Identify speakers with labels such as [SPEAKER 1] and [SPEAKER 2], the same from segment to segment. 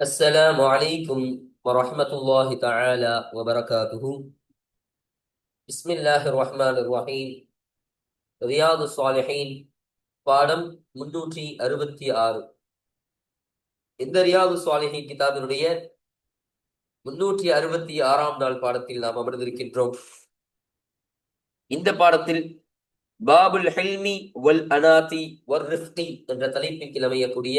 [SPEAKER 1] السلام عليكم ورحمة الله تعالى وبركاته بسم الله الرحمن الرحيم ரியாது சாலிஹீன் பாடம் முன்னூற்றி அறுபத்தி ஆறு இந்த ரியாது சாலிஹீன் கிதாபினுடைய முன்னூற்றி அறுபத்தி ஆறாம் நாள் பாடத்தில் நாம் அமர்ந்திருக்கின்றோம் இந்த பாடத்தில் பாபுல் ஹெல்மி வல் அனாதி வர் ரிஃப்கி என்ற தலைப்பில் அமையக்கூடிய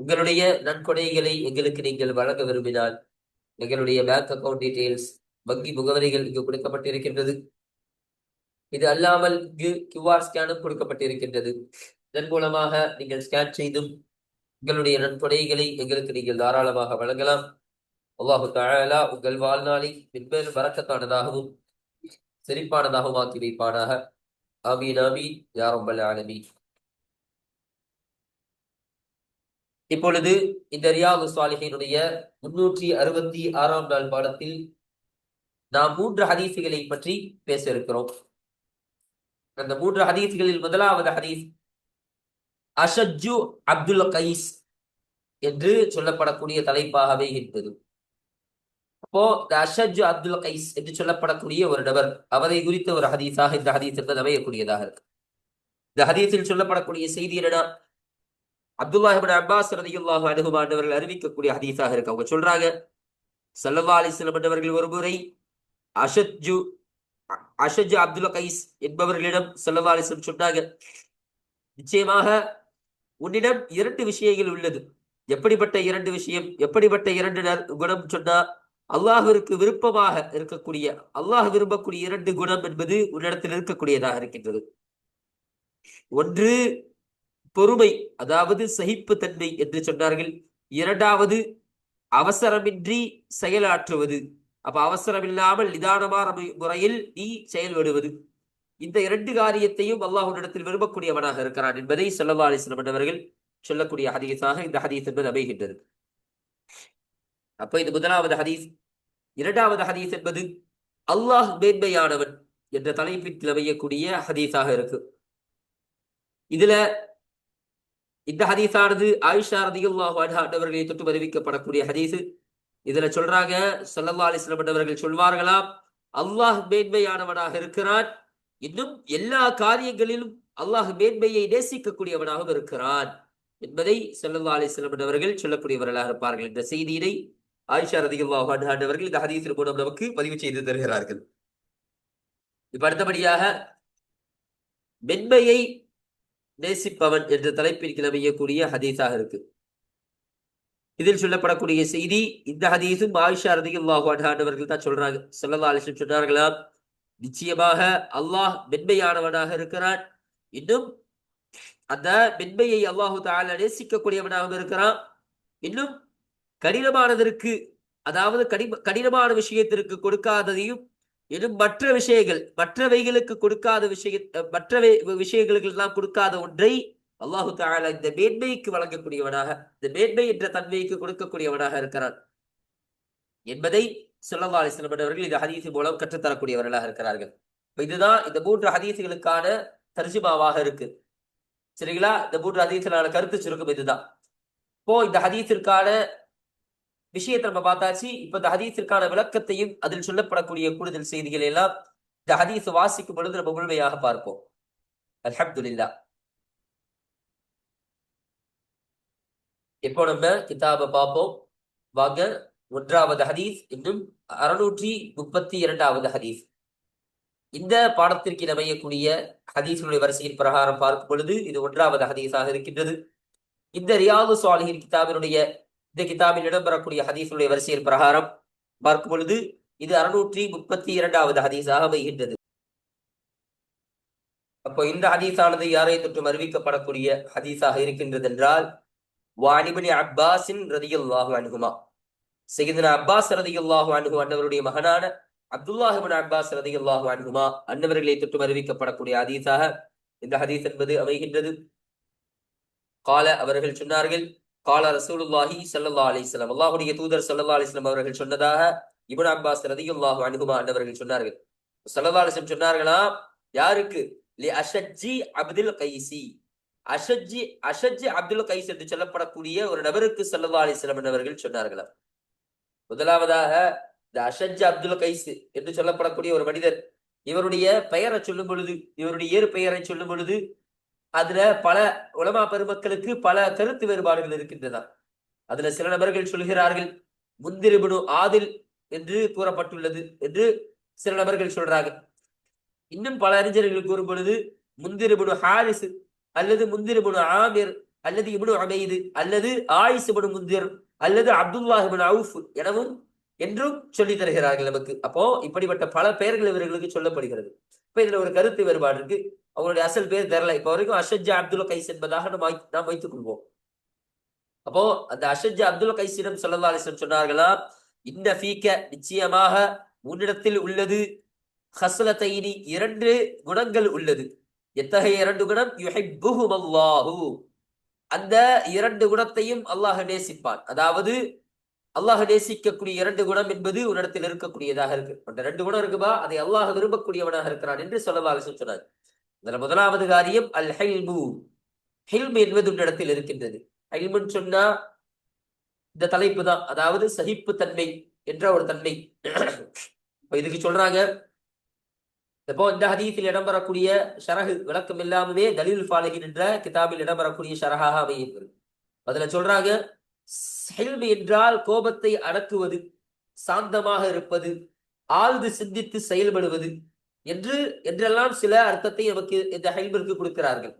[SPEAKER 1] உங்களுடைய நன்கொடைகளை எங்களுக்கு நீங்கள் வழங்க விரும்பினால் எங்களுடைய பேங்க் அக்கவுண்ட் டீடைல்ஸ் வங்கி முகவரிகள் இங்கு கொடுக்கப்பட்டிருக்கின்றது. இது அல்லாமல் இங்கு கியூஆர் ஸ்கேனும் கொடுக்கப்பட்டிருக்கின்றது. இதன் மூலமாக நீங்கள் ஸ்கேன் செய்தும் உங்களுடைய நன்கொடைகளை எங்களுக்கு நீங்கள் தாராளமாக வழங்கலாம். அல்லாஹு தாழலா உங்கள் வாழ்நாளை மென்மேலும் வரக்கத்தானதாகவும் செழிப்பானதாகவும் ஆக்கி வைப்பானாக. ஆமீன் ஆமீன். யா ரப்பல் ஆலமீன். இப்பொழுது இந்த ரியாவு சாலிஹினுடைய முன்னூற்றி அறுபத்தி ஆறாம் நாள் பாடத்தில் நாம் மூன்று ஹதீசுகளை பற்றி பேச இருக்கிறோம். அந்த மூன்று ஹதீசுகளில் முதலாவது ஹதீஸ் அஷஜு அப்துல் கைஸ் என்று சொல்லப்படக்கூடிய தலைப்பாகவே இருந்தது. அப்போ இந்த அஷஜு அப்துல் கைஸ் என்று சொல்லப்படக்கூடிய ஒரு நபர் அவரை குறித்த ஒரு ஹதீஸாக இந்த ஹதீஸ் என்பது அமையக்கூடியதாக இருக்கு. இந்த ஹதீஸில் சொல்லப்படக்கூடிய செய்தி என்னன்னா அப்துல்லாஹிபின் அப்பாஸ் ரதியுல்லாஹு அணுகுமாண்டவர்கள் அறிவிக்கக்கூடிய ஹதீஸாக இருக்கு. அவங்க சொல்றாங்க சல்லவா அலிஸ்லம் என்றவர்கள் ஒரு முறை அஷத்ஜு அஷஜ் அப்துல் கைஸ் என்பவர்களிடம் சல்லவா அலிஸ்லம் சொன்னாங்க நிச்சயமாக உன்னிடம் இரண்டு விஷயங்கள் உள்ளது. எப்படிப்பட்ட இரண்டு விஷயம் எப்படிப்பட்ட இரண்டு குணம் சொன்னா அல்லாஹிற்கு விருப்பமாக இருக்கக்கூடிய அல்லாஹ் விரும்பக்கூடிய இரண்டு குணம் என்பது உன்னிடத்தில் இருக்கக்கூடியதாக இருக்கின்றது. ஒன்று பொறுமை அதாவது சகிப்பு தன்மை என்று சொன்னார்கள். இரண்டாவது அவசரமின்றி செயலாற்றுவது. அப்ப அவசரம் இல்லாமல் நிதானமான முறையில் நீ செயல்படுவது. இந்த இரண்டு காரியத்தையும் அல்லாஹுடத்தில் விரும்பக்கூடியவனாக இருக்கிறான் என்பதை சொல்லவா அலிஸ்லம் அவர்கள் சொல்லக்கூடிய ஹதீஸாக இந்த ஹதீஸ் என்பது அமைகின்றது. அப்ப இது முதலாவது ஹதீஸ். இரண்டாவது ஹதீஸ் என்பது அல்லாஹ் மேன்மையானவன் என்ற தலைப்பில் அமையக்கூடிய ஹதீஸாக இருக்கு. இதுல இந்த ஹதீஸானது ஆயிஷா ரதியுல்லாஹு அன்ஹா அவர்களை தொட்டு பதிவிக்கப்படக்கூடிய ஹதீஸ். இதுல சொல்றாங்க சல்லல்லா அலிஸ்லம் அவர்கள் சொல்வார்களாம் அல்லாஹ் மேன்மையானவனாக இருக்கிறான் இன்னும் எல்லா காரியங்களிலும் அல்லாஹ் மேன்மையை நேசிக்கக்கூடியவனாகவும் இருக்கிறான் என்பதை சல்லல்லா அலிஸ்லம் அவர்கள் சொல்லக்கூடியவர்களாக இருப்பார்கள். இந்த செய்தியினை ஆயிஷா ரதியுல்லாஹு அன்ஹா அவர்கள் இந்த ஹதீஸின் மூலம் நமக்கு பதிவு செய்து தருகிறார்கள். இப்ப அடுத்தபடியாக மென்மையை நேசிப்பவன் என்ற தலைப்பிற்கு அமையக்கூடிய ஹதீஸாக இருக்கு. இதில் சொல்லப்படக்கூடிய செய்தி இந்த ஹதீஸும் ஆயிஷா ரதியுல்லாஹு அன்ஹாண்டவர்கள் தான் சொல்றாங்க. சொல்லல்லா அலிஸ்லம் சொன்னார்களா நிச்சயமாக அல்லாஹ் மென்மையானவனாக இருக்கிறான். இன்னும் அந்த மென்மையை அல்லாஹு தால நேசிக்கக்கூடியவனாகவும் இருக்கிறான். இன்னும் கடினமானதற்கு அதாவது கடி கடினமான விஷயத்திற்கு கொடுக்காததையும் இன்னும் மற்ற விஷயங்கள் மற்றவைகளுக்கு கொடுக்காத விஷய மற்றவை விஷயங்களுக்கு எல்லாம் கொடுக்காத ஒன்றை அல்லாஹு தாலா இந்த மேன்மைக்கு வழங்கக்கூடியவனாக இந்த மேன்மை என்ற தன்மைக்கு கொடுக்கக்கூடியவனாக இருக்கிறான். என்பதை சொல்லல்லா அலிஸ்லம் அவர்கள் இந்த ஹதீஸ் மூலம் கற்றுத்தரக்கூடியவர்களாக இருக்கிறார்கள். இதுதான் இந்த மூன்று ஹதீசுகளுக்கான தர்ஜுமாவாக இருக்கு. சரிங்களா? இந்த மூன்று ஹதீசுகளான கருத்து சுருக்கம் இதுதான். இப்போ இந்த ஹதீஸிற்கான விஷயத்தை நம்ம பார்த்தாச்சு. இப்ப இந்த ஹதீஸிற்கான விளக்கத்தையும் அதில் சொல்லப்படக்கூடிய கூடுதல் செய்திகள் எல்லாம் இந்த ஹதீஸ் வாசிக்கும் பொழுது நம்ம முழுமையாக பார்ப்போம். அல்ஹம்துலில்லா இப்போ நம்ம கிதாபை பார்ப்போம்? வாங்க ஒன்றாவது ஹதீஸ் இன்னும் அறுநூற்றி முப்பத்தி இரண்டாவது ஹதீஸ். இந்த பாடத்திற்கு அமையக்கூடிய ஹதீஸுடைய வரிசையின் பிரகாரம் பார்க்கும் பொழுது இது ஒன்றாவது ஹதீஸாக இருக்கின்றது. இந்த ரியாது சுவாலிகின் கிதாபினுடைய இந்த கிதாபில் இடம்பெறக்கூடிய ஹதீஸுடைய வரிசையில் பிரகாரம் பார்க்கும் பொழுது இது அறுநூற்றி முப்பத்தி இரண்டாவது ஹதீஸாக அமைகின்றது. அப்போ இந்த ஹதீஸானது யாரை தொற்றும் அறிவிக்கப்படக்கூடிய ஹதீஸாக இருக்கின்றது என்றால் வாணிபனி அப்பாஸின் ரதியுல்லாஹு அணுகுமா சையதுனா அப்பாஸ் ரதியுல்லாஹு அணுகு அன்னவருடைய மகனான அப்துல்லாஹிபின் அப்பாஸ் ரதியுல்லாஹு அனுகுமா அன்னவர்களை தொற்றும் அறிவிக்கப்படக்கூடிய ஹதீஸாக இந்த ஹதீஸ் என்பது அமைகின்றது. கால அவர்கள் சொன்னார்கள் கால ரசூலுல்லாஹி சல்லா அலிஸ்லாம் அல்லாஹுடைய தூதர் சல்லா அலிஸ்லாம் அவர்கள் சொன்னதாக இபுன் அப்பாஸ் ரதியுல்லாஹு அனுகுமா அன்னவர்கள் சொன்னார்கள். சல்லா அலிஸ்லம் சொன்னார்களா? யாருக்கு? லி அஷஜ்ஜி அப்துல் கைசி. அஷஜ்ஜி அஷத்ஜி அப்துல் கைஸ் என்று சொல்லப்படக்கூடிய ஒரு நபருக்கு சல்லா அலைஹி வஸல்லம் அவர்கள் சொன்னார்களாம் முதலாவதாக இந்த அஷஜ் அப்துல் கைஸ் என்று சொல்லப்படக்கூடிய ஒரு மனிதர் இவருடைய பெயரை சொல்லும் பொழுது இவருடைய இயற்பெயரை சொல்லும் பொழுது அதுல பல உலமா பெருமக்களுக்கு பல கருத்து வேறுபாடுகள் இருக்கின்றன. அதுல சில நபர்கள் சொல்கிறார்கள் முந்திரிபுனு ஆதில் என்று கூறப்பட்டுள்ளது என்று சில நபர்கள் சொல்றாங்க. இன்னும் பல அறிஞர்கள் கூறும் பொழுது முந்திரிபுனு ஹாரிஸ் அல்லது முந்திரிபுனு ஆமிர் அல்லது இபுனு அமைது அல்லது ஆயிசுபுனு முந்திர் அல்லது அப்துல்லாஹிபின் அவுஃப் எனவும் என்றும் சொல்லி தருகிறார்கள் நமக்கு. அப்போ இப்படிப்பட்ட பல பெயர்கள் இவர்களுக்கு சொல்லப்படுகிறது. இப்ப இதுல ஒரு கருத்து வேறுபாடு இருக்கு. அவங்களுடைய அசல் பேர் தெரியல இப்ப வரைக்கும் அஷஜா அப்துல் கைஸ் என்பதாக நம்ம நாம் வைத்துக் கொள்வோம். அப்போ அந்த அஷஜா அப்துல் கைசிடம் சொல்லல்லா அலிஸ்லம் சொன்னார்களா? இந்த ஃபீக்க நிச்சயமாக உன்னிடத்தில் உள்ளது. ஹஸ்லத்தைனி இரண்டு குணங்கள் உள்ளது. எத்தகைய இரண்டு குணம்? யுஹிப்புஹும் அல்லாஹு அந்த இரண்டு குணத்தையும் அல்லாஹ் நேசிப்பான். அதாவது அல்லாஹ் நேசிக்கக்கூடிய இரண்டு குணம் என்பது உன்னிடத்தில் இருக்கக்கூடியதாக இருக்கு. அந்த ரெண்டு குணம் இருக்குபா அதை அல்லாஹ் விரும்பக்கூடியவனாக இருக்கிறான் என்று சொல்லவாக சொன்னார். இதுல முதலாவது காரியம் அல் ஹெல்மு ஹெல்மு என்பது உன்னிடத்தில் இருக்கின்றது. ஹெல்முன்னு சொன்னா இந்த தலைப்பு தான். அதாவது சகிப்பு தன்மை என்ற ஒரு தன்மை. இப்போ இதுக்கு சொல்றாங்க. இப்போ இந்த ஹதீஸில் இடம்பெறக்கூடிய ஷரகு விளக்கம் இல்லாமவே தலீல் ஃபாலிகின் என்ற கிதாபில் இடம்பெறக்கூடிய ஷரகாக அமைகிறது அதுல சொல்றாங்க ஹெல்ம் என்றால் கோபத்தை அடக்குவது சாந்தமாக இருப்பது ஆழ்ந்து சிந்தித்து செயல்படுவது என்று என்றெல்லாம் சில அர்த்தத்தை நமக்கு இந்த ஹெல்மிற்கு கொடுக்கிறார்கள்.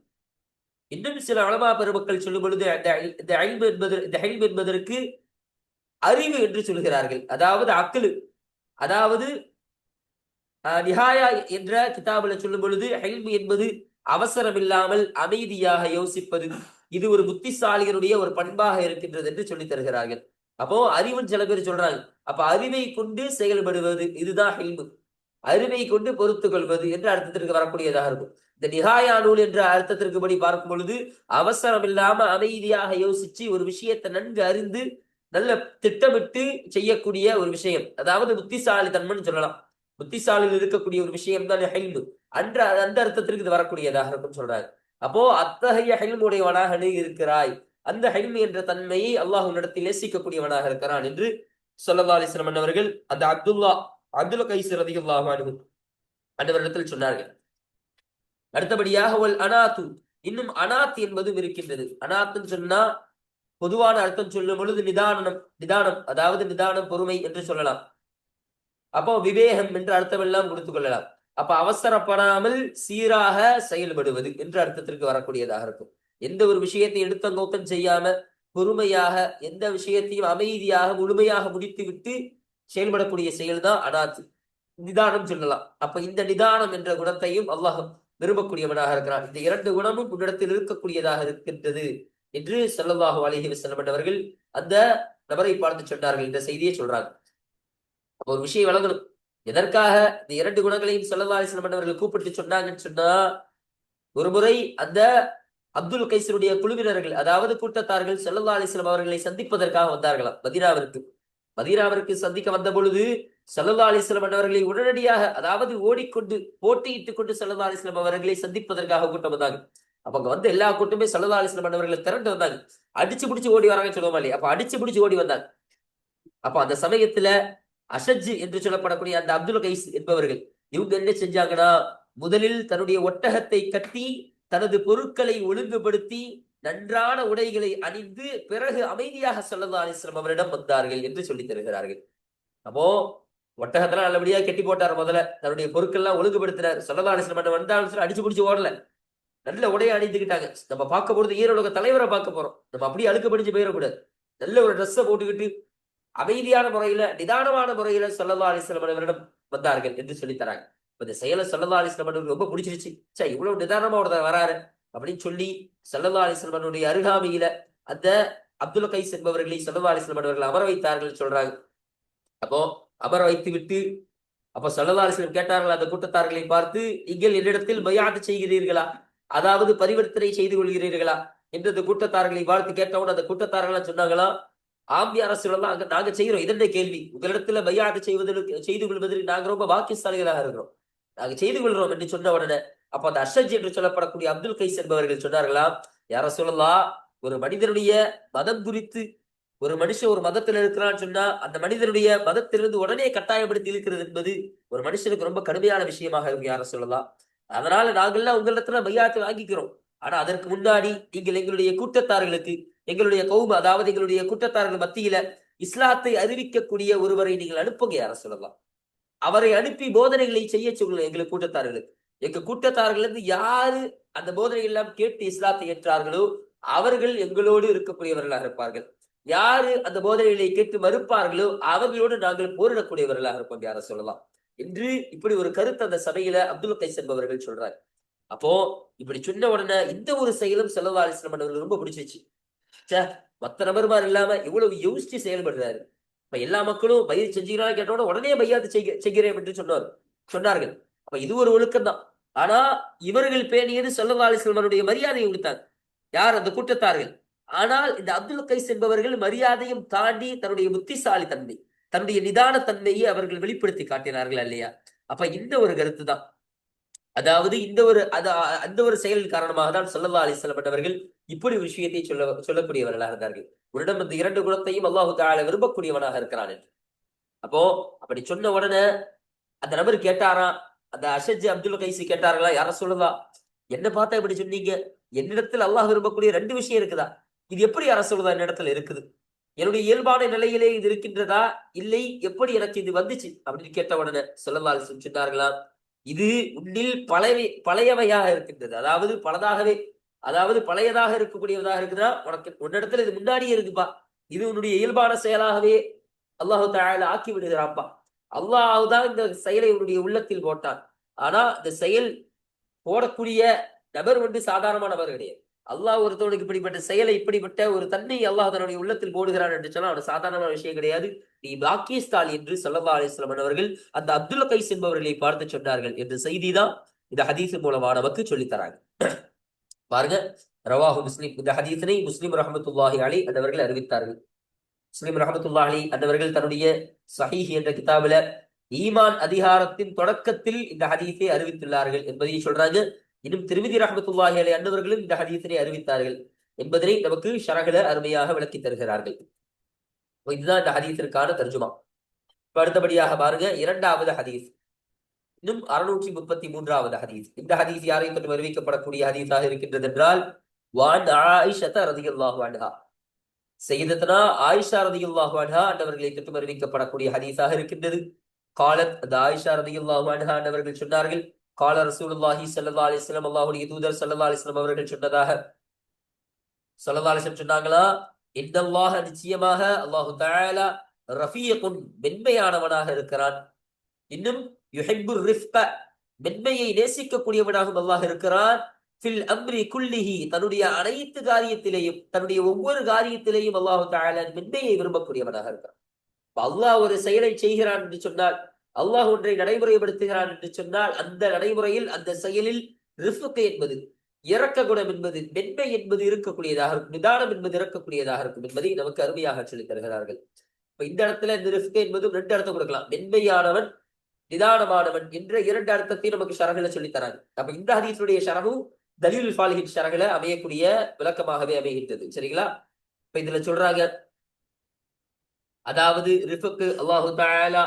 [SPEAKER 1] இன்னும் சில அலமா பெருமக்கள் சொல்லும் பொழுது இந்த ஹெல்ம் என்பது இந்த ஹெல்ம் என்பதற்கு அறிவு என்று சொல்கிறார்கள். அதாவது அக்கலு. அதாவது நிஹாயா என்ற கிதாபில் சொல்லும் பொழுது ஹெல்ம் என்பது அவசரம் இல்லாமல் அமைதியாக யோசிப்பது இது ஒரு புத்திசாலிகளுடைய ஒரு பண்பாக இருக்கின்றது என்று சொல்லி தருகிறார்கள். அப்போ அறிவுன்னு சில பேர் சொல்றாங்க அப்ப அறிவை கொண்டு செயல்படுவது இதுதான் ஹெல்மு. அறிவை கொண்டு பொறுத்து கொள்வது என்ற அர்த்தத்திற்கு வரக்கூடியதாக இருக்கும். இந்த நிகாயா நூல் என்ற அர்த்தத்திற்கு படி பார்க்கும் பொழுது அவசரம் இல்லாம அமைதியாக யோசிச்சு ஒரு விஷயத்தை நன்கு அறிந்து நல்ல திட்டமிட்டு செய்யக்கூடிய ஒரு விஷயம். அதாவது புத்திசாலி தன்மைன்னு சொல்லலாம். புத்திசாலியில் இருக்கக்கூடிய ஒரு விஷயம் தான் ஹெல்மு. அன்ற அந்த அர்த்தத்திற்கு இது வரக்கூடியதாக இருக்கும் சொல்றாங்க. அப்போ அத்தகைய ஹெல்முடையவனாக நீ இருக்கிறாய். அந்த ஹெல்மு என்ற தன்மையை அல்லாஹ் உன்னிடத்தில் நேசிக்கக்கூடியவனாக இருக்கிறான் என்று சொல்லல்லா அலிஸ்லமன் அவர்கள் அந்த அப்துல்லா அப்துல் கைஸ் ரதியுல்லாஹ் அந்தவரிடத்தில் சொன்னார்கள். அடுத்தபடியாக ஒல் அனாத்து இன்னும் அனாத் என்பதும் இருக்கின்றது. அனாத்துன்னு சொன்னா பொதுவான அர்த்தம் சொல்லும் பொழுது நிதானம் நிதானம் அதாவது நிதானம் பொறுமை என்று சொல்லலாம். அப்போ விவேகம் என்று அர்த்தம் எல்லாம் கொடுத்துக் கொள்ளலாம். அப்ப அவசரப்படாமல் சீராக செயல்படுவது என்ற அர்த்தத்திற்கு வரக்கூடியதாக இருக்கும். எந்த ஒரு விஷயத்தை எடுத்த நோக்கம் செய்யாம பொறுமையாக எந்த விஷயத்தையும் அமைதியாக முழுமையாக முடித்து விட்டு செயல்படக்கூடிய செயல் தான் அனாத்து நிதானம் சொல்லலாம். அப்ப இந்த நிதானம் என்ற குணத்தையும் அல்லாஹ் விரும்பக்கூடியவனாக இருக்கிறான். இந்த இரண்டு குணமும் உன்னிடத்தில் இருக்கக்கூடியதாக இருக்கின்றது என்று சொல்லல்லாஹு அலிஹி வசல்லம் அவர்கள் அந்த நபரை பார்த்து சொன்னார்கள் இந்த செய்தியை சொல்றாங்க. ஒரு விஷயம் வழங்கணும் எதற்காக இந்த இரண்டு குணங்களையும் சொல்லல்லா அலிஸ்லம் அவர்கள் கூப்பிட்டு சொன்னாங்கன்னு சொன்னா ஒரு முறை அந்த அப்துல் கைசருடைய குழுவினர்கள் அதாவது கூட்டத்தார்கள் செல்லல்லா அலிஸ்லாம் அவர்களை சந்திப்பதற்காக வந்தார்களாம் மதீனாவிற்கு. மதீனாவிற்கு சந்திக்க வந்த பொழுது சல்லல்லா அலிஸ்லாம் அவர்களை உடனடியாக அதாவது ஓடிக்கொண்டு போட்டியிட்டுக் கொண்டு சல்லல்லா அலிஸ்லாம் அவர்களை சந்திப்பதற்காக கூட்டம் வந்தாங்க அப்ப அங்க வந்து எல்லா கூட்டமே சல்லல்லா அலிஸ்லாம் அவர்களை திரண்டு வந்தாங்க அடிச்சு பிடிச்சு ஓடி வராங்கன்னு சொல்லுவோம் இல்லையா? அப்ப அடிச்சு பிடிச்சு ஓடி வந்தாங்க. அப்ப அந்த சமயத்துல அசஜ் என்று சொல்லப்படக்கூடிய அந்த அப்துல் கைஸ் என்பவர்கள் இவங்க என்ன செஞ்சாங்கன்னா முதலில் தன்னுடைய ஒட்டகத்தை கட்டி தனது பொருட்களை ஒழுங்குபடுத்தி நன்றான உடைகளை அணிந்து பிறகு அமைதியாக சல்லல்லா அலிஸ்லாம் அவரிடம் வந்தார்கள் என்று சொல்லி தருகிறார்கள். அப்போ ஒட்டகத்தெல்லாம் நல்லபடியா கெட்டி போட்டார் முதல்ல. தன்னுடைய பொருட்கள் எல்லாம் ஒழுங்குபடுத்தினார் சல்லல்லா அலிஸ்லாம் வந்தாலும் அடிச்சு பிடிச்சு ஓடல. நல்ல உடையை அணிந்துக்கிட்டாங்க. நம்ம பார்க்க போறது ஈரோட தலைவரை பார்க்க போறோம். நம்ம அப்படியே அழுக்க படிச்சு போயிடக்கூடாது. நல்ல ஒரு ட்ரெஸ்ஸை போட்டுக்கிட்டு அமைதியான முறையில நிதானமான முறையில சொல்லல்லா அலிஸ்லாம் அவர்களிடம் வந்தார்கள் என்று சொல்லி தராங்க. இந்த செயலை சல்லல்லா அலிஸ்லாம் ரொம்ப பிடிச்சிருச்சு. சே இவ்வளவு நிதானமா ஒருத்தர் வராரு அப்படின்னு சொல்லி சல்லல்லா அலிஸ்லமனுடைய அருகாமையில அந்த அப்துல் கைஸ் என்பவர்களை சல்லா அலிஸ்லாம் அவர்கள் அமர வைத்தார்கள் சொல்றாங்க. அப்போ அமர வைத்து விட்டு அப்போ சல்லா அலிஸ்லம் கேட்டார்கள் அந்த கூட்டத்தார்களை பார்த்து நீங்கள் என்னிடத்தில் பயாத்து செய்கிறீர்களா? அதாவது பரிவர்த்தனை செய்து கொள்கிறீர்களா? என்று அந்த கூட்டத்தார்களை பார்த்து கேட்டவுடன் அந்த கூட்டத்தார்கள் சொன்னாங்களா? ஆம்பி சொல்லலாம் நாங்க செய்கிறோம். இதென்ன கேள்வி. உங்களிடத்துல பையாட்டு செய்வதற்கு செய்து கொள்வதற்கு நாங்க ரொம்ப பாக்கியசாலிகளாக இருக்கிறோம். நாங்க செய்து கொள்றோம் என்று சொன்ன உடனே அப்ப அந்த அஷஜ் என்று சொல்லப்படக்கூடிய அப்துல் கைஸ் என்பவர்கள் சொன்னார்களாம் யார சொல்லலாம் ஒரு மனிதனுடைய மதம் குறித்து ஒரு மனுஷன் ஒரு மதத்தில் இருக்கிறான்னு சொன்னா அந்த மனிதனுடைய மதத்திலிருந்து உடனே கட்டாயப்படுத்தி இருக்கிறது என்பது ஒரு மனுஷனுக்கு ரொம்ப கடுமையான விஷயமாக இருக்கும் யார சொல்லலாம் அதனால நாங்கள்லாம் உங்களிடத்துல பையாத்தை வாங்கிக்கிறோம். ஆனா அதற்கு முன்னாடி நீங்கள் எங்களுடைய கூட்டத்தார்களுக்கு எங்களுடைய கௌம அதாவது எங்களுடைய கூட்டத்தார்கள் மத்தியில இஸ்லாத்தை அறிவிக்கக்கூடிய ஒருவரை நீங்கள் அனுப்புங்க யார சொல்லலாம் அவரை அனுப்பி போதனைகளை செய்ய சொல்லுங்க எங்களுக்கு கூட்டத்தார்களுக்கு எங்க கூட்டத்தார்கள் இருந்து யாரு அந்த போதனைகள் எல்லாம் கேட்டு இஸ்லாத்தை ஏற்றார்களோ அவர்கள் எங்களோடு இருக்கக்கூடியவர்களாக இருப்பார்கள். யாரு அந்த போதனைகளை கேட்டு மறுப்பார்களோ அவர்களோடு நாங்கள் போரிடக்கூடியவர்களாக இருப்போம் யார சொல்லலாம் என்று இப்படி ஒரு கருத்து அந்த சபையில அப்துல் கைஸ் என்பவர்கள் சொல்றாரு. அப்போ இப்படி சொன்ன உடனே இந்த ஒரு செயலும் செல்லவா அலிஸ்லாம் ரொம்ப பிடிச்சிச்சு சே மத்த நபர்மார் இல்லாம இவ்வளவு யோசிச்சு செயல்படுறாரு. இப்ப எல்லா மக்களும் பயிர் செஞ்சீங்களா கேட்டோட உடனே பையாது செய்கிறேன் என்று சொன்னார். சொன்னார்கள். அப்ப இது ஒரு ஒழுக்கம் தான். ஆனா இவர்கள் பேணியது செல்லவா அலிஸ்லாமனுடைய மரியாதையை கொடுத்தார் யார் அந்த கூட்டத்தார்கள் ஆனால் இந்த அப்துல் கைஸ் என்பவர்கள் மரியாதையும் தாண்டி தன்னுடைய புத்திசாலி தன்மை தன்னுடைய நிதான தன்மையை அவர்கள் வெளிப்படுத்தி காட்டினார்கள் இல்லையா? அப்ப இந்த ஒரு கருத்து தான் அதாவது இந்த ஒரு அது அந்த ஒரு செயலின் காரணமாக தான் சொல்லல்லா அலி அவர்கள் இப்படி ஒரு விஷயத்தை சொல்ல சொல்லக்கூடியவர்களாக இருந்தார்கள். உன்னிடம் இந்த இரண்டு குணத்தையும் அல்லாஹு தால விரும்பக்கூடியவனாக இருக்கிறான் என்று. அப்போ அப்படி சொன்ன உடனே அந்த நபர் கேட்டாரா அந்த அஷஜ் அப்துல் கைசி கேட்டார்களா யார சொல்லுதா என்ன பார்த்தா இப்படி சொன்னீங்க? என்னிடத்தில் அல்லாஹ் விரும்பக்கூடிய ரெண்டு விஷயம் இருக்குதா? இது எப்படி யார சொல்லுதா என்னிடத்துல இருக்குது? என்னுடைய இயல்பான நிலையிலே இது இருக்கின்றதா? இல்லை எப்படி எனக்கு இது வந்துச்சு? அப்படின்னு கேட்ட உடனே சொல்லல்லா சொன்னார்களா இது உன்னில் பழைய பழையவையாக இருக்கின்றது. அதாவது பலதாகவே அதாவது பழையதாக இருக்கக்கூடியதாக இருக்குதா? உனக்கு உன்னிடத்துல இது முன்னாடியே இருக்குப்பா. இது உன்னுடைய இயல்பான செயலாகவே அல்லாஹு தாயால ஆக்கி விடுகிறாப்பா அல்லாஹ் தான் இந்த செயலை உன்னுடைய உள்ளத்தில் போட்டான். ஆனா இந்த செயல் போடக்கூடிய நபர் வந்து சாதாரணமான நபர் கிடையாது. அல்லாஹ் ஒருத்தவனுக்கு இப்படிப்பட்ட செயலை இப்படிப்பட்ட ஒரு தன்னை அல்லாஹ் தன்னுடைய உள்ளத்தில் போடுகிறான் என்று சொன்னா அவன் சாதாரணமான விஷயம் கிடையாது. நீ பாக்கியஸ்தால் என்று சொல்லல்லா அலிஸ்லாம் அவர்கள் அந்த அப்துல் கைஸ் என்பவர்களை பார்த்து சொன்னார்கள் என்ற செய்தி தான் இந்த ஹதீஸ் மூலமா நமக்கு சொல்லித்தராங்க பாருங்க. ரவாஹு முஸ்லிம். இந்த ஹதீசனை முஸ்லிம் ரஹமத்துல்லாஹி அலி அந்தவர்கள் அறிவித்தார்கள். முஸ்லிம் ரஹமத்துல்லா அலி அந்தவர்கள் தன்னுடைய சஹீஹ் என்ற கிதாபில ஈமான் அதிகாரத்தின் தொடக்கத்தில் இந்த ஹதீஸை அறிவித்துள்ளார்கள் என்பதை சொல்றாங்க. இன்னும் திருமதி ரஹமத்துல்லாஹி அலை அன்னவர்களும் இந்த ஹதீசனை அறிவித்தார்கள் என்பதனை நமக்கு ஷரகல அருமையாக விளக்கி தருகிறார்கள். இதுதான் இந்த ஹதீஸிற்கான தர்ஜுமா. இப்ப அடுத்தபடியாக பாருங்க இரண்டாவது ஹதீஸ். இன்னும் அறுநூற்றி முப்பத்தி மூன்றாவது ஹதீஸ். இந்த ஹதீஸ் யாரை பற்றி அறிவிக்கப்படக்கூடிய ஹதீஸாக இருக்கின்றது என்றால் வான் ஆயிஷத ரதியுல்லாஹு அன்ஹா. செய்தத்னா ஆயிஷா ரதியுல்லாஹு அன்ஹா அன்னவர்களை பற்றி அறிவிக்கப்படக்கூடிய ஹதீஸாக இருக்கின்றது. காலத் அந்த ஆயிஷா ரதியுல்லாஹு அன்ஹா அன்னவர்கள் சொன்னார்கள் கால ரசூலுல்லாஹி சல்லா அலைஹி அல்லாஹுடைய தூதர் சல்லா அலைஹி அவர்கள் சொன்னதாக. சல்லா அலைஹி வஸல்லம் சொன்னாங்களா? இன்னல்லாஹ நிச்சயமாக அல்லாஹு தயாலா ரஃபீகுன் மென்மையானவனாக இருக்கிறான். இன்னும் யுஹிப்பு ரிஃப்க மென்மையை நேசிக்கக்கூடியவனாகவும் அல்லாஹ் இருக்கிறான். ஃபில் அம்ரி குல்லிஹி தன்னுடைய அனைத்து காரியத்திலேயும் தன்னுடைய ஒவ்வொரு காரியத்திலேயும் அல்லாஹு தஆலா மென்மையை விரும்பக்கூடியவனாக இருக்கிறான். அல்லாஹ் ஒரு செயலை செய்கிறான் என்று சொன்னால் அல்லாஹ் ஒன்றை நடைமுறைப்படுத்துகிறான் என்று சொன்னால் அந்த நடைமுறையில் அந்த செயலில் ரிஃபுக்கு என்பது இறக்க குணம் என்பது மென்மை என்பது இருக்கக்கூடியதாக இருக்கும் நிதானம் என்பது இறக்கக்கூடியதாக இருக்கும் என்பதை நமக்கு அருமையாக சொல்லித் தருகிறார்கள். இப்ப இந்த இடத்துல இந்த ரிஃப்கு என்பதும் ரெண்டு அர்த்தம் கொடுக்கலாம். மென்மையானவன் நிதானமானவன் என்ற இரண்டு அர்த்தத்தையும் நமக்கு ஷரகுல சொல்லித் தராங்க. அப்ப இந்த ஹதீஸுடைய ஷரகும் தலீல் ஃபாலிஹின் ஷரகுல அமையக்கூடிய விளக்கமாகவே அமைகின்றது. சரிங்களா? இப்ப இதுல சொல்றாங்க அதாவது ரிஃபுக்கு அல்லாஹு தாலா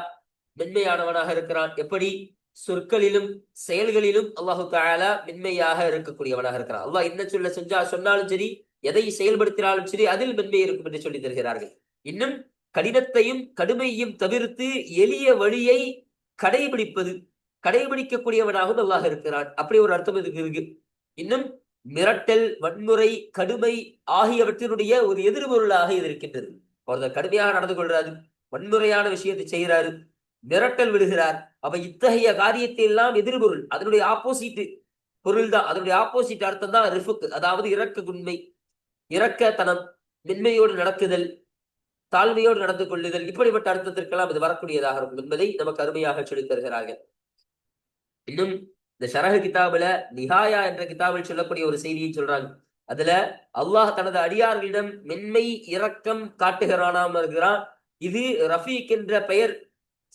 [SPEAKER 1] மென்மையானவனாக இருக்கிறான். எப்படி? சொற்களிலும் செயல்களிலும் அல்லாஹு தாலா மென்மையாக இருக்கக்கூடியவனாக இருக்கிறான். அல்லாஹ் என்ன சொல்ல செஞ்சா சொன்னாலும் சரி எதை செயல்படுத்தினாலும் சரி அதில் மென்மை இருக்கும் என்று சொல்லி தருகிறார்கள். இன்னும் கடினத்தையும் கடுமையும் தவிர்த்து எளிய வழியை கடைபிடிப்பது கடைபிடிக்கக்கூடியவனாகவும் அல்லாஹ் இருக்கிறான். அப்படி ஒரு அர்த்தம் இதுக்கு இருக்கு. இன்னும் மிரட்டல் வன்முறை கடுமை ஆகியவற்றினுடைய ஒரு எதிர்பொருளாக இது இருக்கின்றது. ஒருத்தர் கடுமையாக நடந்து கொள்றாரு வன்முறையான விஷயத்தை செய்கிறாரு. மிரட்டல் விடுகிறார். அப்ப இத்தகைய காரியத்தை எல்லாம் எதிர்பொருள். அதனுடைய ஆப்போசிட் பொருள் தான் அதனுடைய ஆப்போசிட் அர்த்தம் தான் ரிஃபுக்கு அதாவது இறக்க உண்மை இறக்கத்தனம் மென்மையோடு நடக்குதல் தாழ்மையோடு நடந்து கொள்ளுதல் இப்படிப்பட்ட அர்த்தத்திற்கெல்லாம் இது வரக்கூடியதாக இருக்கும் என்பதை நமக்கு அருமையாக சொல்லித் தருகிறார்கள். இன்னும் இந்த ஷரஹ கிதாபுல நிஹாயா என்ற கிதாபில் சொல்லக்கூடிய ஒரு செய்தியை சொல்றாங்க. அதுல அல்லாஹ் தனது அடியார்களிடம் மென்மை இரக்கம் காட்டுகிறானாம் இருக்கிறான் இது ரஃபீக் என்ற பெயர்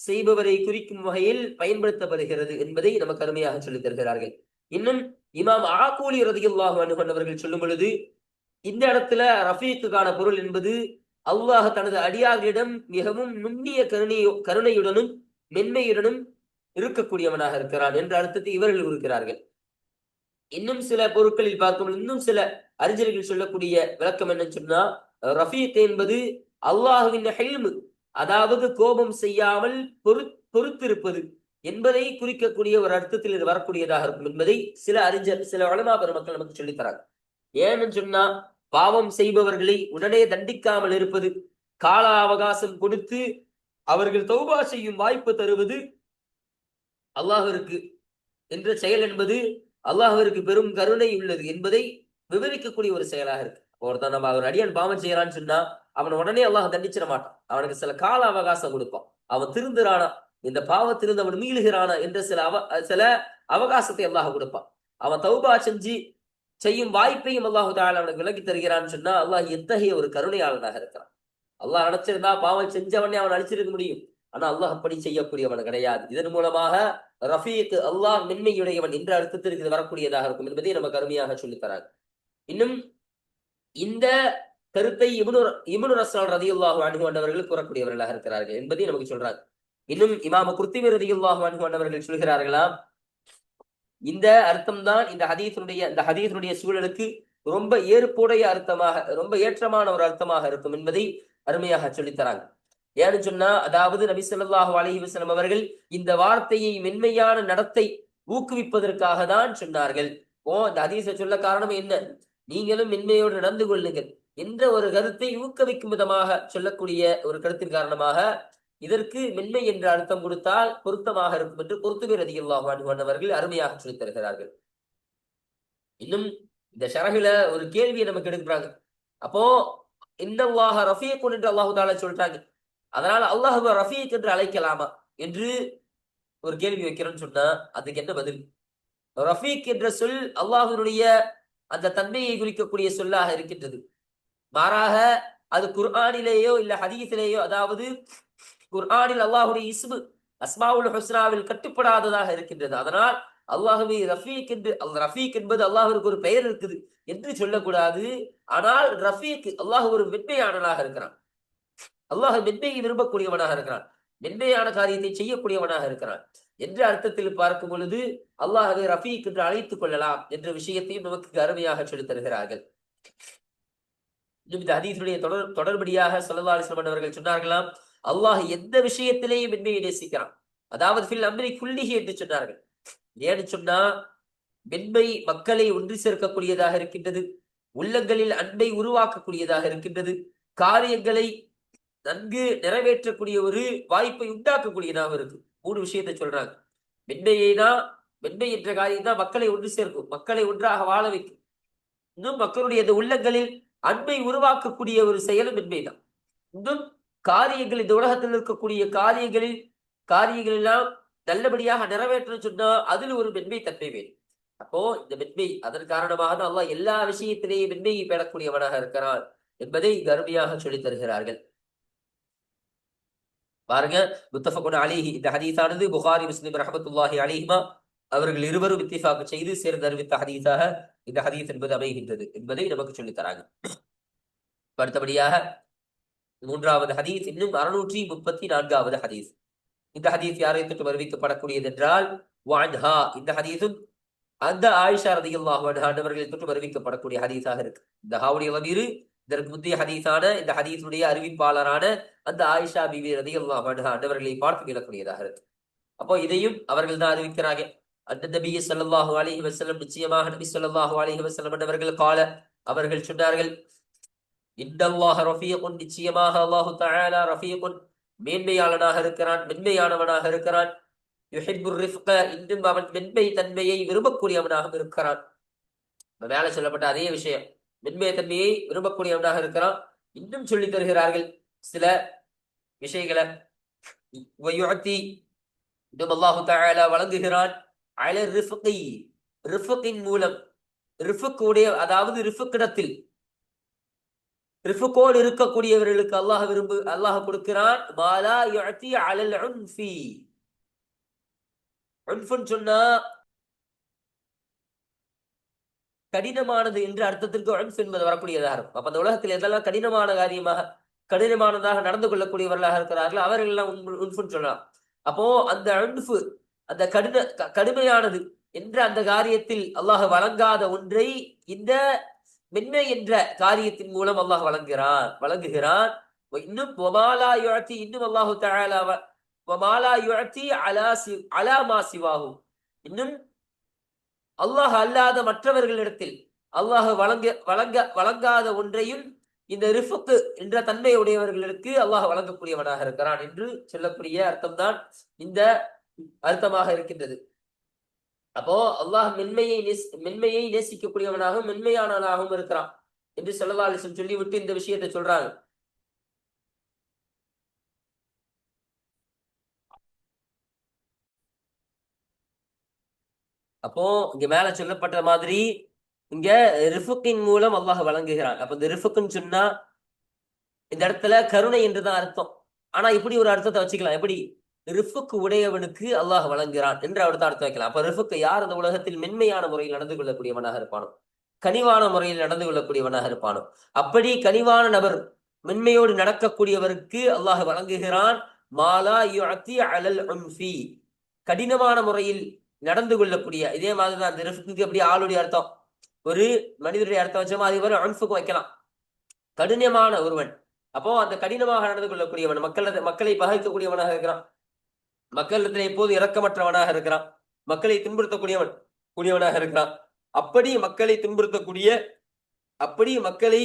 [SPEAKER 1] செய்பவரை குறிக்கும் வகையில் பயன்படுத்தப்படுகிறது என்பதை நமக்கு அருமையாக சொல்லித் தருகிறார்கள். இன்னும் இமாம் ஆகூலி ரதியுல்லாஹு அனுகொண்டவர்கள் சொல்லும் பொழுது இந்த இடத்துல ரஃபீக்குக்கான பொருள் என்பது அல்லாஹ் தனது அடியார்களிடம் மிகவும் நுண்ணிய கருணையோ கருணையுடனும் மென்மையுடனும் இருக்கக்கூடியவனாக இருக்கிறான் என்ற அர்த்தத்தை இவர்கள் இருக்கிறார்கள் இன்னும் சில பொருட்களில் பார்க்கும் இன்னும் சில அறிஞர்கள் சொல்லக்கூடிய விளக்கம் என்னன்னு சொன்னா ரஃபீக் என்பது அல்லாஹுவின் ஹெல்மு அதாவது கோபம் செய்யாமல் பொறு பொறுத்திருப்பது என்பதை குறிக்கக்கூடிய ஒரு அர்த்தத்தில் இது வரக்கூடியதாக இருக்கும் என்பதை சில அறிஞர் சில வளமா பெருமக்கள் நமக்கு சொல்லித் தராங்க. ஏன்னு சொன்னா பாவம் செய்பவர்களை உடனே தண்டிக்காமல் இருப்பது கால அவகாசம் கொடுத்து அவர்கள் தௌபா செய்யும் வாய்ப்பு தருவது அல்லாஹிற்கு என்ற செயல் என்பது அல்லாஹிற்கு பெரும் கருணை உள்ளது என்பதை விவரிக்கக்கூடிய ஒரு செயலாக இருக்கு. ஒருத்தன் நம்ம அவன் அடியான் பாவம் செய்யறான்னு சொன்னா அவன் உடனே அல்லாஹ் தண்டிச்சிட மாட்டான். அவனுக்கு சில கால அவகாசம் கொடுப்பான். அவன் திருந்துறானா இந்த பாவத்திலிருந்து அவன் மீளுகிறானா என்ற சில அவ சில அவகாசத்தை அல்லாஹ் கொடுப்பான். அவன் தௌபா செஞ்சு செய்யும் வாய்ப்பையும் அல்லாஹு தாலா அவனுக்கு விலக்கி தருகிறான்னு சொன்னா அல்லாஹ் எத்தகைய ஒரு கருணையாளனாக இருக்கிறான். அல்லாஹ் அழைச்சிருந்தா பாவம் செஞ்சவனே அவன் அழிச்சிருக்க முடியும். ஆனா அல்லாஹ் அப்படி செய்யக்கூடியவன் கிடையாது. இதன் மூலமாக ரஃபீக் அல்லாஹ் மென்மையுடையவன் என்ற அர்த்தத்திற்கு இது வரக்கூடியதாக இருக்கும் என்பதை நம்ம கருமையாக சொல்லித்தராங்க இன்னும் இந்த கருத்தை இபுனு இபுனு ரசால் ரதியுல்லாஹு அன்ஹு ஆண்டவர்கள் கூறக்கூடியவர்களாக இருக்கிறார்கள் என்பதை நமக்கு சொல்றாங்க. இன்னும் இமாம குர்த்திவி ரதியுல்லாஹு அன்ஹு ஆண்டவர்கள் சொல்கிறார்களாம் இந்த அர்த்தம் தான் இந்த ஹதீசனுடைய இந்த ஹதீஸனுடைய சூழலுக்கு ரொம்ப ஏற்புடைய அர்த்தமாக ரொம்ப ஏற்றமான ஒரு அர்த்தமாக இருக்கும் என்பதை அருமையாக சொல்லித்தராங்க ஏன்னு சொன்னா அதாவது நபி சொல்லாஹு அலஹி வசலம் அவர்கள் இந்த வார்த்தையை மென்மையான நடத்தை ஊக்குவிப்பதற்காக தான் சொன்னார்கள். ஓ இந்த ஹதீஸை சொல்ல காரணம் என்ன? நீங்களும் மென்மையோடு நடந்து கொள்ளுங்கள் என்ற ஒரு கருத்தை ஊக்குவிக்கும் விதமாக சொல்லக்கூடிய ஒரு கருத்தின் காரணமாக இதற்கு மென்மை என்ற அர்த்தம் கொடுத்தால் பொருத்தமாக இருக்கும் என்று பொருத்துமே ரதியுல்லாஹு அவர்கள் அருமையாக சொல்லித் தருகிறார்கள். இன்னும் இந்த ஷரகுல ஒரு கேள்வியை நமக்கு எடுக்கிறாங்க. அப்போ இந்த அல்லாஹ் ரஃபீக் என்று அல்லாஹு தாலா சொல்றாங்க அதனால அல்லாஹ் ரஃபீக் என்று அழைக்கலாமா என்று ஒரு கேள்வி வைக்கிறோம்னு சொன்னா அதுக்கு என்ன பதில்? ரஃபீக் என்ற சொல் அல்லாஹுடைய அந்த தன்மையை குறிக்கக்கூடிய சொல்லாக இருக்கின்றது. மாறாக அது குர்ஆனிலேயோ இல்ல ஹதீஸிலேயோ அதாவது குர்ஆனில் அல்லாஹுடைய இஸ்மு அஸ்மாவுல் ஹுஸ்னாவில் கட்டுப்படாததாக இருக்கின்றது. அதனால் அல்லாஹுவை ரஃபீக் என்று அல் ரஃபீக் என்பது அல்லாஹுக்கு ஒரு பெயர் இருக்குது என்று சொல்லக்கூடாது. ஆனால் ரஃபீக் அல்லாஹ் ஒரு மென்மையானனாக இருக்கிறான். அல்லாஹ் மென்மையை விரும்பக்கூடியவனாக இருக்கிறான். மென்மையான காரியத்தை செய்யக்கூடியவனாக இருக்கிறான். என்ற அர்த்தத்தில் பார்க்கும் பொழுது அல்லாஹவை ரஃபீக் என்று அழைத்துக் கொள்ளலாம் என்ற விஷயத்தையும் நமக்கு அருமையாக சொல்லித் தருகிறார்கள். இன்னும் இந்த ஹதீஸுடைய தொடர் தொடர்படியாக சொல்லல்லா அலிஸ்லாம் அவர்கள் சொன்னார்களாம் அல்லாஹ் எந்த விஷயத்திலேயும் மென்மையை நேசிக்கிறான். அதாவது ஃபில் அம்ரி குல்லிஹி என்று சொன்னார்கள். ஏன்னு சொன்னா மென்மை மக்களை ஒன்று சேர்க்கக்கூடியதாக இருக்கின்றது உள்ளங்களில் அன்பை உருவாக்கக்கூடியதாக இருக்கின்றது காரியங்களை நன்கு நிறைவேற்றக்கூடிய ஒரு வாய்ப்பை உண்டாக்கக்கூடியதாக இருக்கு. மூணு விஷயத்தை சொல்றாங்க. மென்மையை தான் மென்மை என்ற காரியம் தான் மக்களை ஒன்று சேர்க்கும். மக்களை ஒன்றாக வாழ வைக்கும். இன்னும் மக்களுடைய உள்ளங்களில் அன்பை உருவாக்கக்கூடிய ஒரு செயலும் மென்மை தான் இன்னும் காரியங்கள் இந்த உலகத்தில் இருக்கக்கூடிய காரியங்களில் காரியங்கள் எல்லாம் நல்லபடியாக நிறைவேற்றணும் சொன்னா அதில் ஒரு மென்மை தன்மை வேணும் அப்போ இந்த மென்மை அதன் காரணமாக தான் அல்லாஹ் எல்லா விஷயத்திலேயும் மென்மையை பெறக்கூடியவனாக இருக்கிறான் என்பதை கருமையாக சொல்லித் தருகிறார்கள். பாருங்க முத்தஃபகுன் அலிஹி. இந்த ஹதீஸானது புகாரி முஸ்லிம் ரஹமத்துல்லாஹி அலிஹிமா அவர்கள் இருவரும் இத்திஃபாக்கு செய்து சேர்ந்து அறிவித்த ஹதீஸாக இந்த ஹதீஸ் என்பது அமைகின்றது என்பதை நமக்கு சொல்லித் தராங்க. அடுத்தபடியாக மூன்றாவது ஹதீஸ் இன்னும் அறுநூற்றி முப்பத்தி நான்காவது ஹதீஸ். இந்த ஹதீஸ் யாரை தொட்டு அறிவிக்கப்படக்கூடியது என்றால் வான்ஹா இந்த ஹதீஸும் அந்த ஆயிஷா ரதியுல்லாஹ் அவர்களை தொட்டு அறிவிக்கப்படக்கூடிய ஹதீஸாக இருக்கு. இந்த ஹாவுடைய வமீரு இதற்கு முந்தைய ஹதீஸான இந்த ஹதீஸுடைய அறிவிப்பாளரான அந்த ஆயிஷா பிபி ரதியுல்லாஹு அன்ஹா பார்த்து விடக்கூடியதாக இருக்கு. அப்போ இதையும் அவர்கள் தான் அறிவிக்கிறாங்க. அந்த நபி சொல்லாஹு அலிஹி வசலம் நிச்சயமாக நபி சொல்லாஹு அலிஹி வசலம் அவர்கள் கால அவர்கள் சொன்னார்கள் இன்னல்லாஹ ரஃபீகுன். நிச்சயமாக அல்லாஹு தஆலா ரஃபீகுன் மேன்மையாளனாக இருக்கிறான் மென்மையானவனாக இருக்கிறான். யுஹிப்புர் ரிஃப்க இன்னும் அவன் மென்மை தன்மையை விரும்பக்கூடியவனாக இருக்கிறான். மேல சொல்லப்பட்ட அதே விஷயம் மென்மை தன்மையை விரும்பக்கூடியவனாக இருக்கிறான். இன்னும் சொல்லி தருகிறார்கள் சில விஷயங்களை. அல்லாஹு தஆலா வழங்குகிறான். அல ரிஃபகி ரிஃபகின் மூலம் ரிஃபுக்குடைய அதாவது ரிஃபுக்கிடத்தில் ரிஃபுக்கோடு இருக்கக்கூடியவர்களுக்கு அல்லாஹ் விரும்பு அல்லாஹ் கொடுக்கிறான். மாலா யுஅத்தி அலல் உன்ஃபி. உன்ஃபுன்னு சொன்னா கடினமானது என்று அர்த்தத்திற்கு உன்ஃப் என்பது வரக்கூடியதாக இருக்கும். அப்ப அந்த உலகத்தில் எதெல்லாம் கடினமான காரியமாக கடினமானதாக நடந்து கொள்ளக்கூடியவர்களாக இருக்கிறார்களோ அவர்கள் எல்லாம் உன்- உன்ஃபுன்னு சொல்லலாம் அப்போ அந்த அன்பு அந்த கடின க- கடுமையானது என்ற அந்த காரியத்தில் அல்லாஹ் வழங்காத ஒன்றை இந்த மென்மை என்ற காரியத்தின் மூலம் அல்லாஹ் வழங்குகிறான் வழங்குகிறான். இன்னும் ஒமாலா யுழத்தி இன்னும் அல்லாஹு தஆலா ஒமாலா யுழத்தி அலா சி அலா மா சிவாகும் இன்னும் அல்லாஹ் அல்லாத மற்றவர்களிடத்தில் அல்லாஹ் வழங்க வழங்க வழங்காத ஒன்றையும் இந்த ரிஃபுக்கு என்ற தன்மையுடையவர்களுக்கு அல்லாஹ் வழங்கக்கூடியவனாக இருக்கிறான் என்று சொல்லக்கூடிய அர்த்தம்தான் இந்த அர்த்தமாக இருக்கின்றது. அப்போ அல்லாஹ் மென்மையை நேசி மென்மையை நேசிக்கக்கூடியவனாகவும் மென்மையானவனாகவும் இருக்கிறான் என்று சொல்லலாலிசம் சொல்லிவிட்டு இந்த விஷயத்தை சொல்றாங்க. அப்போ இங்க மேல சொல்லப்பட்ட மாதிரி இங்க ரிஃபுக்கின் மூலம் அல்லாஹ் வழங்குகிறான். அப்ப இந்த ரிஃபுக்குன்னு சொன்னா இந்த இடத்துல கருணை என்றுதான் அர்த்தம். ஆனா இப்படி ஒரு அர்த்தத்தை வச்சுக்கலாம். எப்படி? ரிஃபுக்கு உடையவனுக்கு அல்லாஹ் வழங்குகிறான் என்று அடுத்த அர்த்தம் வைக்கலாம். அப்ப ரிஃபுக்கு யார் அந்த உலகத்தில் மென்மையான முறையில் நடந்து கொள்ளக்கூடியவனாக இருப்பானோ? கனிவான முறையில் நடந்து கொள்ளக்கூடியவனாக இருப்பானோ? அப்படி கனிவான நபர் மென்மையோடு நடக்கக்கூடியவருக்கு அல்லாஹ் வழங்குகிறான் மாலா அலல் கடினமான முறையில் நடந்து கொள்ளக்கூடிய இதே மாதிரி தான் அந்த ரிஃப்க்கு எப்படி ஆளுடைய அர்த்தம். ஒரு மனிதருடைய அர்த்தம் வச்சோமோ அதே மாதிரி அன்ஃபுக்கும் வைக்கலாம். கடினமான ஒருவன். அப்போ அந்த கடினமாக நடந்து கொள்ளக்கூடியவன் மக்கள் மக்களை பகைக்கக்கூடியவனாக இருக்கிறான். மக்களிடத்தில் எப்போது இரக்கமற்றவனாக இருக்கிறான்? மக்களை துன்புறுத்தக்கூடியவன் கூடியவனாக இருக்கிறான். அப்படி மக்களை துன்புறுத்தக்கூடிய அப்படி மக்களை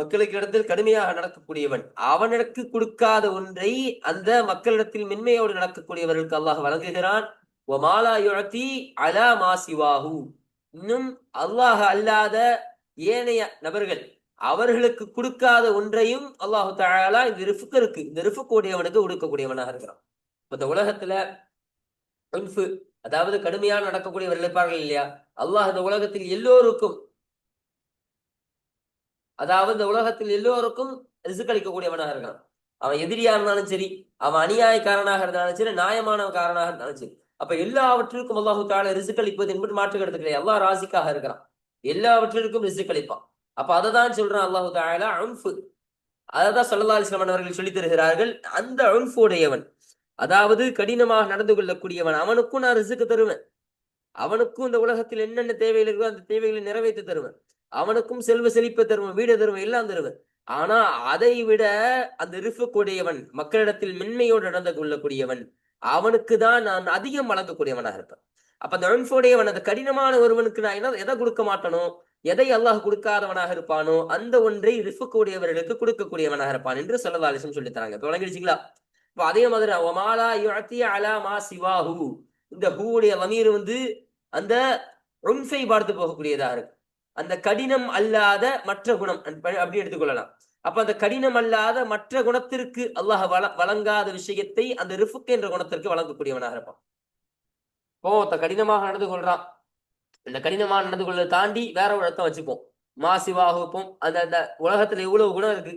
[SPEAKER 1] மக்களுக்கு இடத்தில் கடுமையாக நடக்கக்கூடியவன். அவனுக்கு கொடுக்காத ஒன்றை அந்த மக்களிடத்தில் மென்மையோடு நடக்கக்கூடியவர்களுக்கு அல்லாஹ் வழங்குகிறான். ஒமாலா யுழத்தி அலா மாசிவாஹு இன்னும் அல்லாஹ் அல்லாத ஏனைய நபர்கள் அவர்களுக்கு கொடுக்காத ஒன்றையும் அல்லாஹு தஆலா இந்த ரிஃபுக்கு இருக்கு இந்த ரிஃபுக்குடையவனுக்கு கொடுக்கக்கூடியவனாக இருக்கிறான். இந்த உலகத்துல உன்ஃபு அதாவது கடுமையாக நடக்கக்கூடியவர்கள் இருப்பார்கள் இல்லையா? அல்லாஹ் இந்த உலகத்தில் எல்லோருக்கும் அதாவது இந்த உலகத்தில் எல்லோருக்கும் ரிசுக்களிக்கக்கூடியவனாக இருக்கான் அவன் எதிரியா இருந்தாலும் சரி அவன் அநியாயக்காரனாக இருந்தாலும் சரி நியாயமான காரனாக இருந்தாலும் சரி. அப்ப எல்லாவற்றிற்கும் அல்லாஹு தால ரிசுக் அளிப்பது என்பது மாற்று கிடத்து கிடையாது. அல்லாஹ் ராசிக்காக இருக்கிறான். எல்லாவற்றிற்கும் ரிசுக் அளிப்பான். அப்ப அதை தான் சொல்றான் அல்லாஹு தாலா அன்ஃபு. அததான் சல்லா இஸ்லாமன் அவர்கள் சொல்லித் தருகிறார்கள் அந்த அன்ஃபுடையவன் அதாவது கடினமாக நடந்து கொள்ளக்கூடியவன் அவனுக்கும் நான் ரிசுக்கு தருவேன். அவனுக்கும் இந்த உலகத்தில் என்னென்ன தேவைகள் இருக்கோ அந்த தேவைகளை நிறைவேற்றி தருவேன். அவனுக்கும் செல்வ செழிப்பை தருவேன் வீடு தருவேன் எல்லாம் தருவேன். ஆனா அதை விட அந்த ரிஃபுக்குடையவன் மக்களிடத்தில் மென்மையோடு நடந்து கொள்ளக்கூடியவன் அவனுக்கு தான் நான் அதிகம் வழங்கக்கூடியவனாக இருப்பேன். அப்ப அந்த அன்ஃபுடையவன் அந்த கடினமான ஒருவனுக்கு நான் என்ன எதை கொடுக்க மாட்டனோ எதை அல்லாஹ் கொடுக்காதவனாக இருப்பானோ அந்த ஒன்றை ரிஃபுக்கூடியவர்களுக்கு கொடுக்கக்கூடியவனாக இருப்பான் என்று சொல்லதாலிசம் சொல்லி தராங்க. இப்ப விளங்கிடுச்சிங்களா? இப்ப அதே மாதிரி ஒமாலா யுழத்தி அலா மா சிவாஹு. இந்த ஹூவுடைய வமீர் வந்து அந்த ரொம்சை பார்த்து போகக்கூடியதாக இருக்கு. அந்த கடினம் அல்லாத மற்ற குணம் அப்படி எடுத்துக்கொள்ளலாம் அப்ப அந்த கடினம் அல்லாத மற்ற குணத்திற்கு அல்லாஹ் வள வழங்காத விஷயத்தை அந்த ரிஃபுக்கு என்ற குணத்திற்கு வழங்கக்கூடியவனாக இருப்பான். இப்போ ஒருத்தன் கடினமாக நடந்து கொள்றான். இந்த கடினமாக நடந்து கொள்வதை தாண்டி வேற ஒரு இடத்த வச்சுப்போம். மாசிவாக வைப்போம். அந்த அந்த உலகத்துல எவ்வளவு குணம் இருக்கு?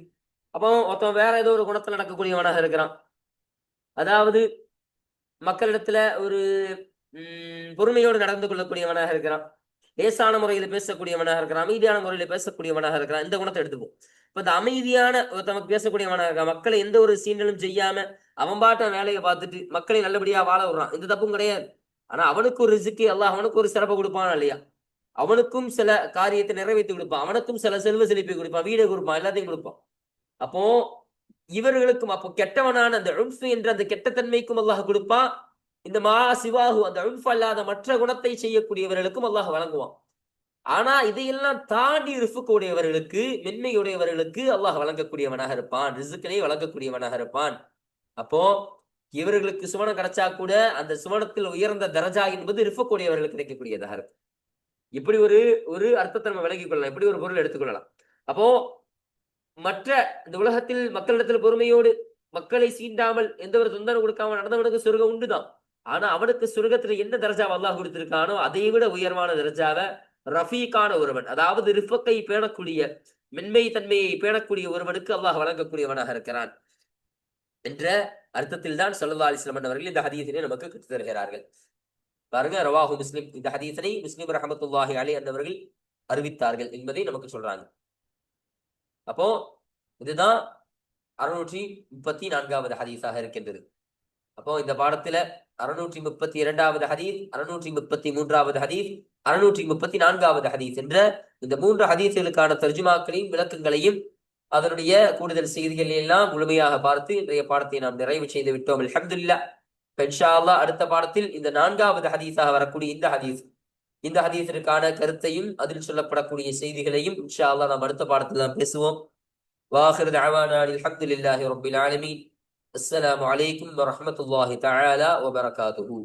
[SPEAKER 1] அப்போ ஒருத்தன் வேற ஏதோ ஒரு குணத்துல நடக்கக்கூடியவனாக இருக்கிறான். அதாவது மக்களிடத்துல ஒரு உம் பொறுமையோடு நடந்து கொள்ளக்கூடியவனாக இருக்கிறான். லேசான முறையில பேசக்கூடியவனாக இருக்கிறான். அமைதியான முறையில பேசக்கூடியவனாக இருக்கிறான். இந்த குணத்தை எடுத்துப்போம். இப்ப இந்த அமைதியான ஒருத்தவங்க பேசக்கூடியவனாக மக்களை எந்த ஒரு சீண்டலும் செய்யாம அவன் பாட்ட வேலையை பார்த்துட்டு மக்களை நல்லபடியா வாழ விடுறான். எந்த தப்பும் கிடையாது. ஆனா அவனுக்கு ஒரு ரிசுக்கு அல்லாஹ் அவனுக்கு ஒரு சிறப்பை கொடுப்பான் இல்லையா? அவனுக்கும் சில காரியத்தை நிறைவேற்றி கொடுப்பான். அவனுக்கும் சில செல்வ செழிப்பை கொடுப்பான். வீடை கொடுப்பான். எல்லாத்தையும் கொடுப்பான். அப்போ இவர்களுக்கும் அப்போ கெட்டவனான அந்த உன்ஃபு என்ற அந்த கெட்டத்தன்மைக்கும் அல்லாஹ் கொடுப்பான். இந்த மா சிவாகு அந்த உன்ஃபு அல்லாத மற்ற குணத்தை செய்யக்கூடியவர்களுக்கும் அல்லாஹ் வழங்குவான். ஆனா இதையெல்லாம் தாண்டி ரிஃபுக்குடையவர்களுக்கு மென்மையுடையவர்களுக்கு அல்லாஹ் வழங்கக்கூடியவனாக இருப்பான். ரிசுக்களை வழங்கக்கூடியவனாக இருப்பான். அப்போ இவர்களுக்கு சுவனம் கிடைச்சா கூட அந்த சுவனத்தில் உயர்ந்த தரஜா என்பது ரிஃபுக்குடையவர்களுக்கு கிடைக்கக்கூடியதாக இருக்கும். இப்படி ஒரு ஒரு அர்த்தத்தை நம்ம விளங்கிக் கொள்ளலாம். இப்படி ஒரு பொருள் எடுத்துக்கொள்ளலாம் அப்போ மற்ற இந்த உலகத்தில் மக்களிடத்தில் பொறுமையோடு மக்களை சீண்டாமல் எந்த ஒரு தொந்தரவு கொடுக்காம நடந்தவனுக்கு சொர்க்கம் உண்டுதான். ஆனா அவனுக்கு சொர்க்கத்துல என்ன தரஜாவை அல்லாஹ் கொடுத்திருக்கானோ அதை விட உயர்வான தரஜாவை ரஃபீக்கான ஒருவன் அதாவது ரிஃபக்கை பேணக்கூடிய மென்மை தன்மையை பேணக்கூடிய ஒருவனுக்கு அல்லாஹ் வழங்கக்கூடியவனாக இருக்கிறான் என்ற அர்த்தத்தில் தான் சல்லா அலிஸ்லமன் அவர்கள் இந்த ஹதீஸினை நமக்கு கற்றுத் தருகிறார்கள். பாருங்க ரவாஹு முஸ்லிம். இந்த ஹதீஸனை முஸ்லிம் ரஹமத்துல்லாஹி அலி அந்தவர்கள் அறிவித்தார்கள் என்பதை நமக்கு சொல்றாங்க. அப்போ இதுதான் அறுநூற்றி முப்பத்தி நான்காவது ஹதீஸாக இருக்கின்றது. அப்போ இந்த பாடத்துல அறுநூற்றி முப்பத்தி இரண்டாவது ஹதீஸ் அறுநூற்றி முப்பத்தி மூன்றாவது ஹதீஸ் அறுநூற்றி முப்பத்தி நான்காவது ஹதீஸ் என்ற இந்த மூன்று ஹதீஸ்களுக்கான தர்ஜுமாக்களையும் விளக்கங்களையும் அதனுடைய கூடுதல் செய்திகளை எல்லாம் முழுமையாக பார்த்து இன்றைய பாடத்தை நாம் நிறைவு செய்து விட்டோம். அலமதுல்லா பென்ஷாலா அடுத்த பாடத்தில் இந்த நான்காவது ஹதீஸாக வரக்கூடிய இந்த ஹதீஸ் இந்த ஹதீஸிற்கான கருத்தையும் அதில் சொல்லப்படக்கூடிய செய்திகளையும் இன்ஷா அல்லா நாம் அடுத்த பாடத்தில் நாம் பேசுவோம். வாஹிர் அவானான் அலமதுல்லாஹி ரபில் ஆலமீன். அஸ்லாம் வலைக்கம் வரமத்துல்லாஹி தஆலா வபரகாத்துஹூ.